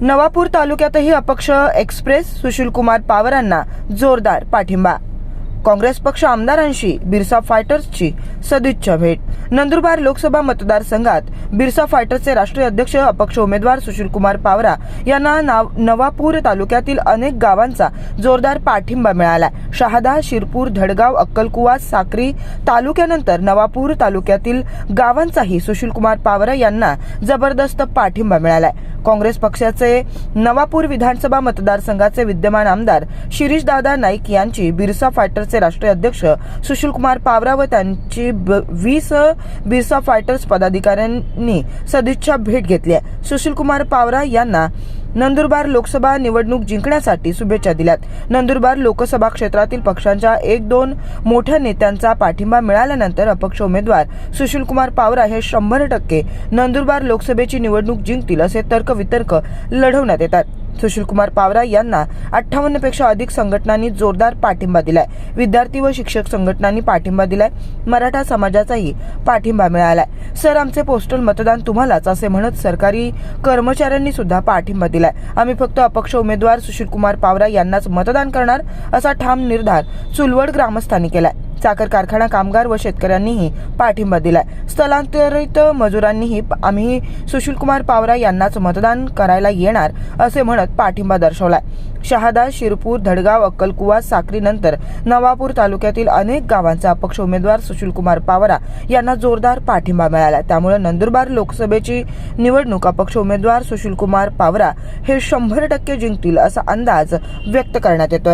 नवापूर तालुक्यातही अपक्ष एक्सप्रेस सुशीलकुमार पावरांना जोरदार पाठिंबा. काँग्रेस पक्ष आमदारांशी बिरसा फायटर्सची सदिच्छा भेट. नंदुरबार लोकसभा मतदारसंघात बिरसा फायटर्सचे राष्ट्रीय अध्यक्ष अपक्ष उमेदवार सुशीलकुमार पावरा यांना नाव- नवापूर तालुक्यातील अनेक गावांचा जोरदार पाठिंबा मिळाला शहादा शिरपूर धडगाव अक्कलकुवा साक्री तालुक्यानंतर नवापूर तालुक्यातील गावांचाही सुशीलकुमार पावरा यांना जबरदस्त पाठिंबा मिळालाय. काँग्रेस पक्षाचे नवापूर विधानसभा मतदारसंघाचे विद्यमान आमदार शिरीषदादा नाईक यांची बिरसा फायटर्सचे राष्ट्रीय अध्यक्ष सुशीलकुमार पावरा व त्यांची ब- वीस बिरसा फायटर्स पदाधिकाऱ्यांनी सदिच्छा भेट घेतली आहे. सुशीलकुमार पावरा यांना नंदुरबार लोकसभा निवडणूक जिंकण्यासाठी शुभेच्छा दिल्यात. नंदुरबार लोकसभा क्षेत्रातील पक्षांच्या एक दोन मोठ्या नेत्यांचा पाठिंबा मिळाल्यानंतर अपक्ष उमेदवार सुशीलकुमार पावरा हे शंभर टक्के नंदुरबार लोकसभेची निवडणूक जिंकतील असे तर्कवितर्क लढवण्यात येतात. सुशीलकुमार पावरा यांना अठ्ठावन्नपेक्षा अधिक संघटनांनी जोरदार पाठिंबा दिलाय. विद्यार्थी व शिक्षक संघटनांनी पाठिंबा दिलाय. मराठा समाजाचाही पाठिंबा मिळालाय. सर आमचे पोस्टल मतदान तुम्हालाच असे म्हणत सरकारी कर्मचाऱ्यांनी सुद्धा पाठिंबा दिलाय. आम्ही फक्त अपक्ष उमेदवार सुशीलकुमार पावरा यांनाच मतदान करणार असा ठाम निर्धार चुलवड ग्रामस्थांनी केलाय. साखर कारखाना कामगार व शेतकऱ्यांनीही पाठिंबा दिलाय. स्थलांतरित मजुरांनीही आम्ही सुशीलकुमार पावरा यांनाच मतदान करायला येणार असे म्हणत पाठिंबा दर्शवलाय. शहादा शिरपूर धडगाव अक्कलकुवा साक्रीनंतर नवापूर तालुक्यातील अनेक गावांचा अपक्ष उमेदवार सुशीलकुमार पावरा यांना जोरदार पाठिंबा मिळाला त्यामुळे नंदुरबार लोकसभेची निवडणूक अपक्ष उमेदवार सुशीलकुमार पावरा हे शंभर टक्के जिंकतील असा अंदाज व्यक्त करण्यात येतोय.